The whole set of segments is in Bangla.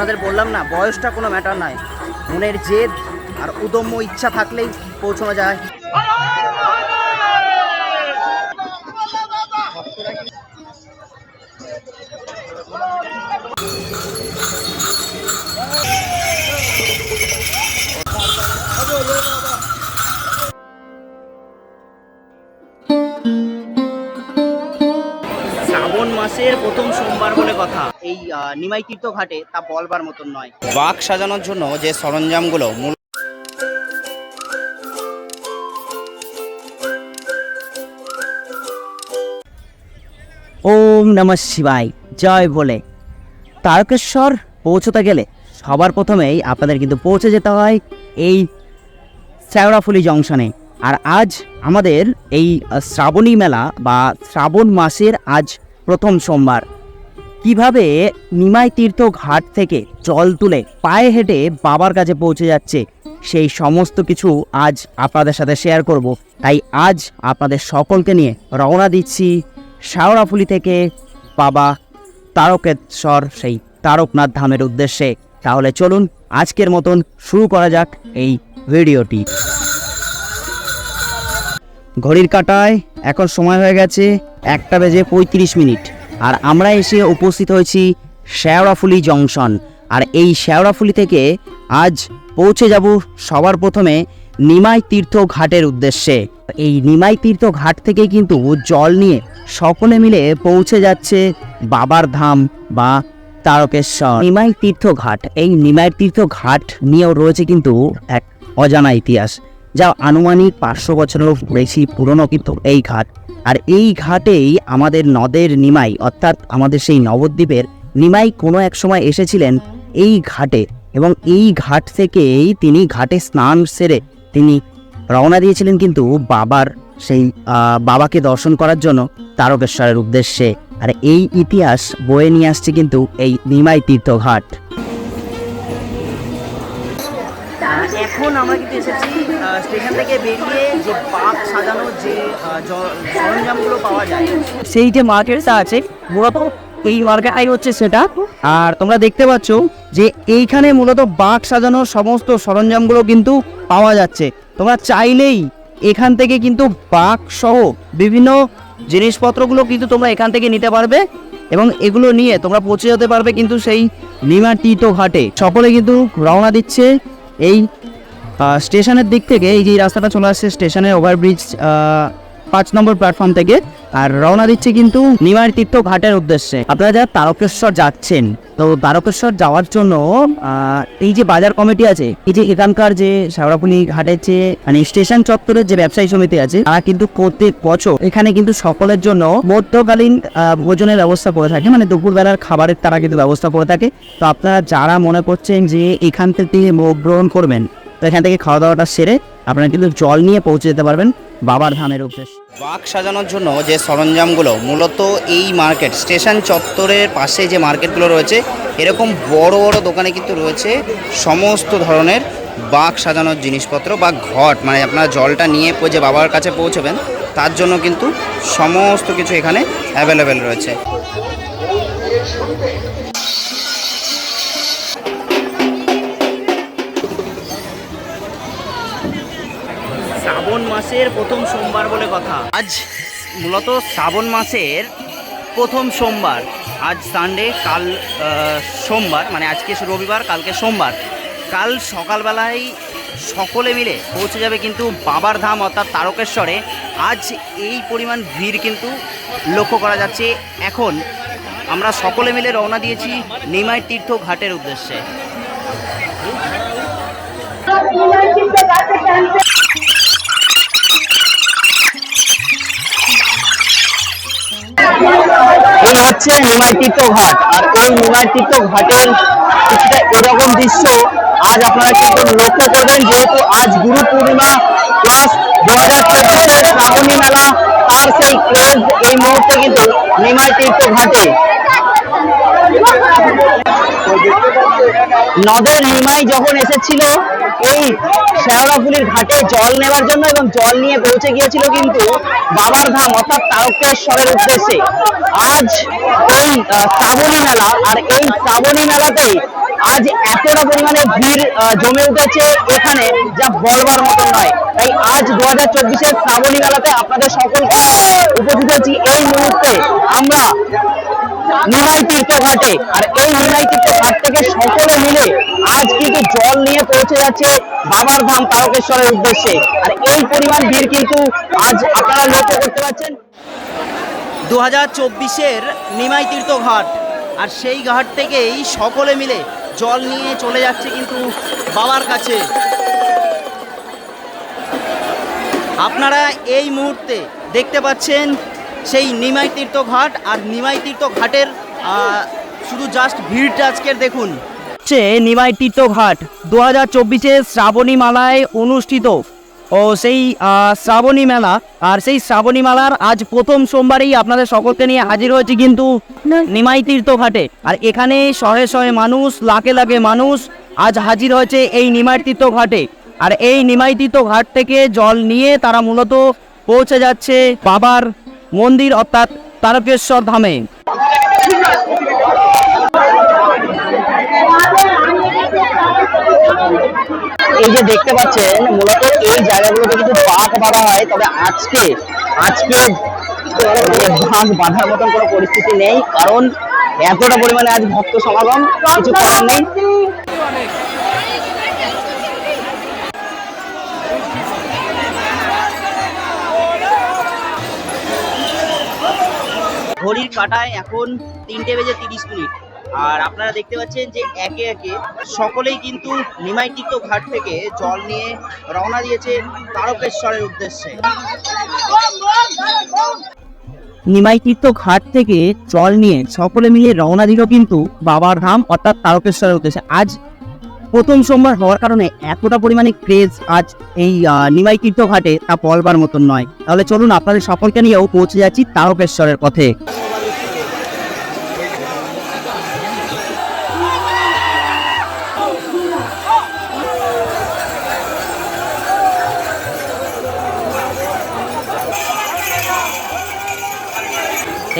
আপনাদের বললাম না, বয়সটা কোনো ম্যাটার নয় মনের জেদ আর উদম্য ইচ্ছা থাকলেই পৌঁছানো যায়। শ্রাবণ মাসের প্রথম সোমবার বলে কথা। এই আহ, নিমাই তীর্থ ঘাটে তা বলবার মতন নয়। বাঘ সাজানোর জন্য যে সরঞ্জামগুলো মূল ওম নমঃ শিবায়। জয় বলে তারকেশ্বর পৌঁছতে গেলে সবার প্রথমেই আপনাদের কিন্তু পৌঁছে যেতে হয় এই শ্যাওড়াফুলি জংশনে। আর আজ আমাদের এই শ্রাবণী মেলা বা শ্রাবণ মাসের আজ প্রথম সোমবার। কীভাবে নিমাই তীর্থ ঘাট থেকে জল তুলে পায়ে হেঁটে বাবার কাছে পৌঁছে যাচ্ছে, সেই সমস্ত কিছু আজ আপনাদের সাথে শেয়ার করব। তাই আজ আপনাদের সকলকে নিয়ে রওনা দিচ্ছি শাওড়াফুলি থেকে বাবা তারকেশ্বর, সেই তারকনাথ ধামের উদ্দেশ্যে। তাহলে চলুন আজকের মতন শুরু করা যাক এই ভিডিওটি। ঘড়ির কাটায় এখন সময় হয়ে গেছে একটা বেজে পঁয়ত্রিশ মিনিট। আর আমরা এসে উপস্থিত হয়েছি শেওড়াফুলি জংশন। আর এই শেওড়াফুলি থেকে আজ পৌঁছে যাব সবার প্রথমে নিমাই তীর্থ ঘাটের উদ্দেশ্যে। এই নিমাই তীর্থ ঘাট থেকে কিন্তু জল নিয়ে সকলে মিলে পৌঁছে যাচ্ছে বাবার ধাম বা তারকেশ্বর। নিমাই তীর্থ ঘাট, এই নিমাই তীর্থ ঘাট নিয়েও রয়েছে কিন্তু এক অজানা ইতিহাস। যা আনুমানিক পাঁচশো বছরেরও বেশি পুরনো কিন্তু এই ঘাট। আর এই ঘাটেই আমাদের নদের নিমাই, অর্থাৎ আমাদের সেই নবদ্বীপের নিমাই কোনো এক সময় এসেছিলেন এই ঘাটে এবং এই ঘাট থেকেই তিনি ঘাটে স্নান সেরে তিনি রওনা দিয়েছিলেন কিন্তু বাবার সেই বাবাকে দর্শন করার জন্য তারকেশ্বরের উদ্দেশ্যে। আর এই ইতিহাস বয়ে নিয়ে আসছে কিন্তু এই নিমাই তীর্থ এখন আমরা কিন্তু এসেছি স্টেশন থেকে বেরিয়ে যে বাঘ সাজানোর যে সরঞ্জামগুলো পাওয়া যায়। সেই যে মার্কেটটা আছে, মূলত এই মার্কেটটাই হচ্ছে সেটা। আর তোমরা দেখতে পাচ্ছ যে এইখানে মূলত বাঘ সাজানোর সমস্ত সরঞ্জামগুলো কিন্তু পাওয়া যাচ্ছে। তোমরা চাইলেই এখান থেকে কিন্তু বাঘ সহ বিভিন্ন জিনিসপত্রগুলো কিন্তু তোমরা এখান থেকে নিতে পারবে এবং এগুলো নিয়ে তোমরা পৌঁছে যেতে পারবে কিন্তু সেই নিমাতীত ঘাটে সকলে কিন্তু রওনা দিচ্ছে এই স্টেশনের দিক থেকে এই যে রাস্তাটা চলে আসছে স্টেশনের ওভারব্রিজ পাঁচ নম্বর প্ল্যাটফর্ম থেকে, আর রওনা দিচ্ছে কিন্তু নিমার তীর্থ ঘাটের উদ্দেশ্যে। আপনারা যারা তারকেশ্বর যাচ্ছেন, তো তারকেশ্বর যাওয়ার জন্য এই যে বাজার কমিটি আছে, এই যে এখানকার যে শেওড়াপুলি ঘাটের যে মানে স্টেশন চত্বরের যে ব্যবসায়ী সমিতি আছে, তারা কিন্তু প্রত্যেক বছর এখানে কিন্তু সকলের জন্য মধ্যকালীন ভোজনের ব্যবস্থা করে থাকে। মানে দুপুরবেলার খাবারের তারা কিন্তু ব্যবস্থা করে থাকে। তো আপনারা যারা মনে করছেন যে এখান থেকে গ্রহণ করবেন তো এখান থেকে খাওয়া দাওয়াটা সেরে আপনারা কিন্তু জল নিয়ে পৌঁছে যেতে পারবেন বাবার ধামের উদ্দেশ্যে। বাঘ সাজানোর জন্য যে সরঞ্জামগুলো, মূলত এই মার্কেট, স্টেশন চত্বরের পাশে যে মার্কেটগুলো রয়েছে, এরকম বড় বড় দোকানে কিন্তু রয়েছে সমস্ত ধরনের বাঘ সাজানোর জিনিসপত্র বা ঘট মানে আপনারা জলটা নিয়ে যে বাবার কাছে পৌঁছবেন, তার জন্য কিন্তু সমস্ত কিছু এখানে অ্যাভেলেবেল রয়েছে। শ্রাবণ মাসের প্রথম সোমবার বলে কথা। আজ মূলত শ্রাবণ মাসের প্রথম সোমবার। আজ সানডে কাল সোমবার মানে আজকে রবিবার, কালকে সোমবার। কাল সকালবেলায় সকলে মিলে পৌঁছে যাবে কিন্তু বাবার ধাম অর্থাৎ তারকেশ্বরে। আজ এই পরিমাণ ভিড় কিন্তু লক্ষ্য করা যাচ্ছে। এখন আমরা সকলে মিলে রওনা দিয়েছি নিমাই তীর্থ ঘাটের উদ্দেশ্যে। এই হচ্ছে নিমাইতীর্থ ঘাট। আর এই নিমাইতীর্থ ঘাটের কিছুটা এরকম দৃশ্য আজ আপনারা কিন্তু লক্ষ্য করবেন, যেহেতু আজ গুরু পূর্ণিমা প্লাস দু হাজার চব্বিশের শ্রাবণী মেলা তার সেই ক্রেজ এই মুহূর্তে কিন্তু নিমাইতীর্থ ঘাটে। নদের নিমাই যখন এসেছিল, এই শেওড়াফুলির ঘাটে জল নেওয়ার জন্য এবং জল নিয়ে পৌঁছে গিয়েছিল কিন্তু বাবার ধাম, অর্থাৎ তারকেশ্বরের উদ্দেশ্যে। আজ এই শ্রাবণী মেলা, আর এই শ্রাবণী মেলাতেই আজ এতটা পরিমাণে ভিড় জমে উঠেছে এখানে, যা বলবার মতো নয়। তাই আজ দু হাজার চব্বিশের শ্রাবণী মেলাতে আপনাদের সকলকে উপস্থিত হচ্ছি এই মুহূর্তে আমরা নিমাই ঘাটে আর এই ঘাট থেকে সকলে মিলে আজ কিন্তু জল নিয়ে পৌঁছে যাচ্ছে বাবার ধাম তারকেশ্বরের উদ্দেশ্যে। আর এই পরিমাণ ভিড় কিন্তু আজ আপনারা লক্ষ্য করতে পারছেন দু হাজার চব্বিশের ঘাট আর সেই ঘাট থেকেই সকলে মিলে জল নিয়ে চলে যাচ্ছে কিন্তু বাবার কাছে। আপনারা এই মুহূর্তে দেখতে পাচ্ছেন সেই নিমাই তীর্থ ঘাট আর নিমাই তীর্থ ঘাটের শুধু জাস্ট ভিড়টা আজকের দেখুন। হচ্ছে নিমাই তীর্থ ঘাট দু হাজার চব্বিশে শ্রাবণী মালায় অনুষ্ঠিত। ও সেই শ্রাবণী মেলা, আর সেই শ্রাবণী মেলার আজ প্রথম সোমবারেই আপনাদের সকলকে নিয়ে হাজির হয়েছে কিন্তু নিমাই তীর্থ ঘাটে। আর এখানে শহে শহে মানুষ, লাখে লাখে মানুষ আজ হাজির হয়েছে এই নিমাই তীর্থ ঘাটে। আর এই নিমাই তীর্থ ঘাট থেকে জল নিয়ে তারা মূলত পৌঁছে যাচ্ছে বাবার মন্দির অর্থাৎ তারকেশ্বর ধামে। এই যে দেখতে পাচ্ছেন, মূলত এই জায়গাগুলোতে কিন্তু বাঘ বাঁধা হয়, তবে আজকে আজকে বাঘ বাঁধার মতন কোনো পরিস্থিতি নেই, কারণ এতটা পরিমাণে আজ ভক্ত সমাগম, কিছু করার নেই। ঘড়ির কাটায় এখন তিনটে বেজে তিরিশ মিনিট। আর আপনারা দেখতে পাচ্ছেন যে একে একে সকলেই কিন্তু নিমাই তীর্থ ঘাট থেকে জল নিয়ে রওনা দিয়েছে তারকেশ্বরের উদ্দেশ্যে। নিমাই তীর্থ ঘাট থেকে জল নিয়ে সকলে মিলে রওনা দিল কিন্তু বাবার ধাম অর্থাৎ তারকেশ্বরের উদ্দেশ্যে। আজ প্রথম সোমবার হওয়ার কারণে এতটা পরিমাণে ক্রেজ আজ এই নিমাই তীর্থ ঘাটে তা বলবার মতন নয়। তাহলে চলুন আপনাদের সকলকে নিয়েও পৌঁছে যাচ্ছি তারকেশ্বরের পথে।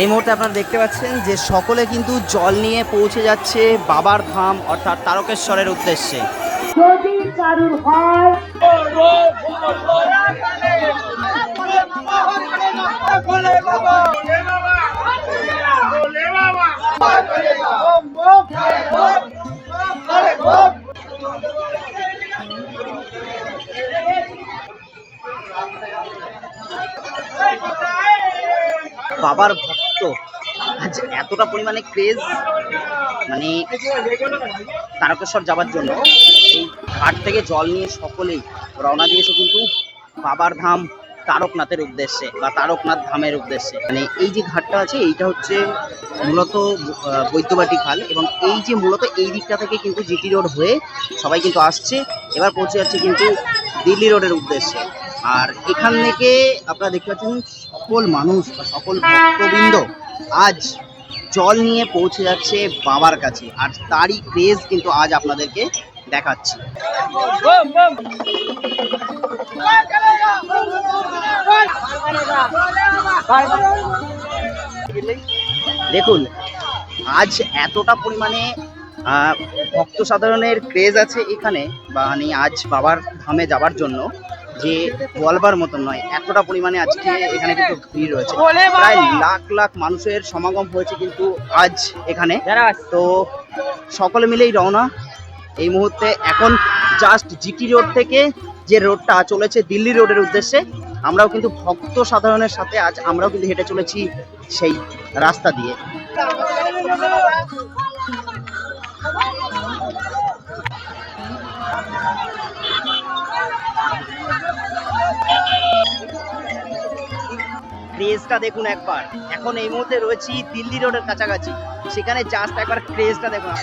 এই মুহূর্তে আপনারা দেখতে পাচ্ছেন যে সকলে কিন্তু জল নিয়ে পৌঁছে যাচ্ছে বাবার ধাম অর্থাৎ তারকেশ্বরের উদ্দেশ্যে। যদি কারুর হয় বাবার ভক্ত। আজ এতটা পরিমাণে ক্রেজ মানে তারকেশ্বর যাওয়ার জন্য এই ঘাট থেকে জল নিয়ে সকলেই রওনা দিয়েছে কিন্তু বাবার ধাম তারকনাথের উদ্দেশ্যে বা তারকনাথ ধামের উদ্দেশ্যে। মানে এই যে ঘাটটা আছে, এইটা হচ্ছে মূলত বৈদ্যবাটি খাল এবং এই যে মূলত এই দিকটা থেকে কিন্তু জিটি রোড হয়ে সবাই কিন্তু আসছে। এবার পৌঁছে যাচ্ছে কিন্তু দিল্লি রোডের উদ্দেশ্যে। আর এখান থেকে আপনারা দেখতে পাচ্ছেন সকল মানুষ বা সকল ভক্তবৃন্দ আজ জল নিয়ে পৌঁছে যাচ্ছে বাবার কাছে। আর তারই ক্রেজ কিন্তু আজ আপনাদেরকে দেখাচ্ছি। দেখুন, আজ এতটা পরিমাণে ভক্ত সাধারণের ক্রেজ আছে এখানে বা মানে আজ বাবার ধামে যাবার জন্য। যে বলবার মতন নয় এতটা পরিমাণে আজকে এখানে কিন্তু ভিড় রয়েছে। প্রায় লাখ লাখ মানুষের সমাগম হয়েছে কিন্তু আজ এখানে। তো সকলে মিলেই রওনা। এই মুহূর্তে এখন জাস্ট জিটি রোড থেকে যে রোডটা চলেছে দিল্লি রোডের উদ্দেশ্যে আমরাও কিন্তু ভক্ত সাধারণের সাথে আজ আমরাও কিন্তু হেঁটে চলেছি সেই রাস্তা দিয়ে। ক্রেজটা দেখুন একবার। এখন এই মুহূর্তে রয়েছি দিল্লি রোডের কাছাকাছি। সেখানে জাস্ট একবার ক্রেজটা দেখুন।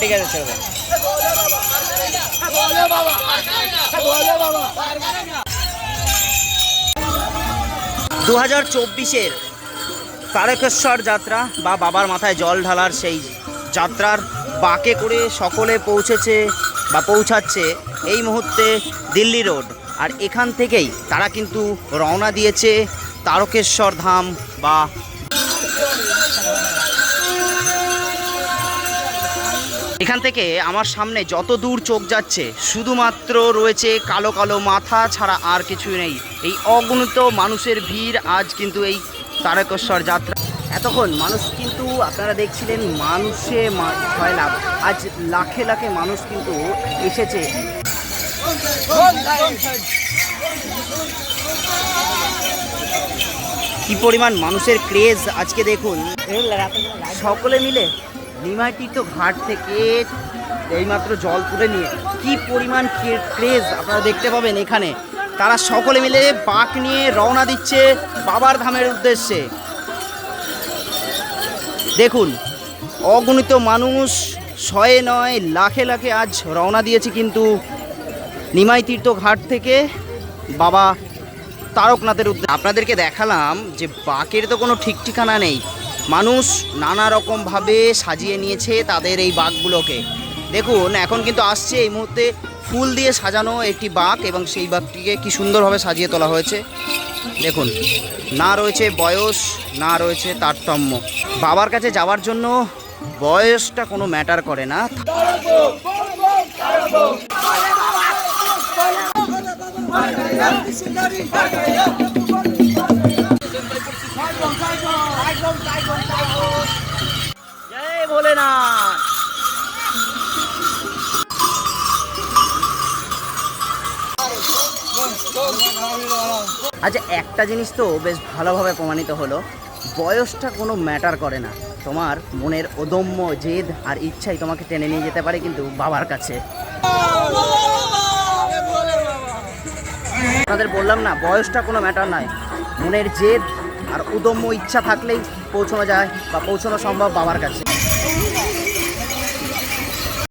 ঠিক আছে, ছেড়ে। দু হাজার চব্বিশের তারকেশ্বর যাত্রা বা বাবার মাথায় জল ঢালার সেই যাত্রার বাকে করে সকলে পৌঁছেছে বা পৌঁছাচ্ছে এই মুহূর্তে দিল্লি রোড আর এখান থেকেই তারা কিন্তু রওনা দিয়েছে তারকেশ্বর ধাম বা এখান থেকে আমার সামনে যত দূর চোখ যাচ্ছে, শুধুমাত্র রয়েছে কালো কালো মাথা ছাড়া আর কিছু নেই। এই অগণিত মানুষের ভিড় আজ কিন্তু এই তারকেশ্বর যাত্রা। এতক্ষণ মানুষ কিন্তু আপনারা দেখছিলেন মানুষে ছয় লাভ আজ লাখে লাখে মানুষ কিন্তু এসেছে। কি পরিমাণ মানুষের ক্রেজ আজকে দেখুন। সকলে মিলে নিমাইতীর্থ ঘাট থেকে এইমাত্র জল তুলে নিয়ে কি পরিমাণ ক্রেজ আপনারা দেখতে পাবেন এখানে। তারা সকলে মিলে বাঁক নিয়ে রওনা দিচ্ছে বাবার ধামের উদ্দেশ্যে। দেখুন, অগণিত মানুষ শয়ে নয়, লাখে লাখে আজ রওনা দিয়েছে কিন্তু নিমাই তীর্থ ঘাট থেকে বাবা তারকনাথের উদ্দেশ্যে। আপনাদেরকে দেখালাম যে বাকের তো কোনো ঠিক ঠিকানা নেই। মানুষ নানা রকমভাবে সাজিয়ে নিয়েছে তাদের এই বাঘগুলোকে। দেখুন, এখন কিন্তু আসছে এই মুহূর্তে ফুল দিয়ে সাজানো একটি বাঘ এবং সেই বাঘটিকে কি সুন্দরভাবে সাজিয়ে তোলা হয়েছে। দেখুন, না রয়েছে বয়স, না রয়েছে তারতম্য। বাবার কাছে যাওয়ার জন্য বয়সটা কোনো ম্যাটার করে না। ভোলেনাথ। আচ্ছা একটা জিনিস তো বেশ ভালোভাবে প্রমাণিত হলো। বয়সটা কোনো ম্যাটার করে না। তোমার মনের অদম্য জেদ আর ইচ্ছাই তোমাকে টেনে নিয়ে যেতে পারে কিন্তু বাবার কাছে। আপনাদের বললাম না, বয়সটা কোনো ম্যাটার নয়। মনের জেদ আর উদম্য ইচ্ছা থাকলেই পৌঁছানো যায় বা পৌঁছানো সম্ভব বাবার কাছে।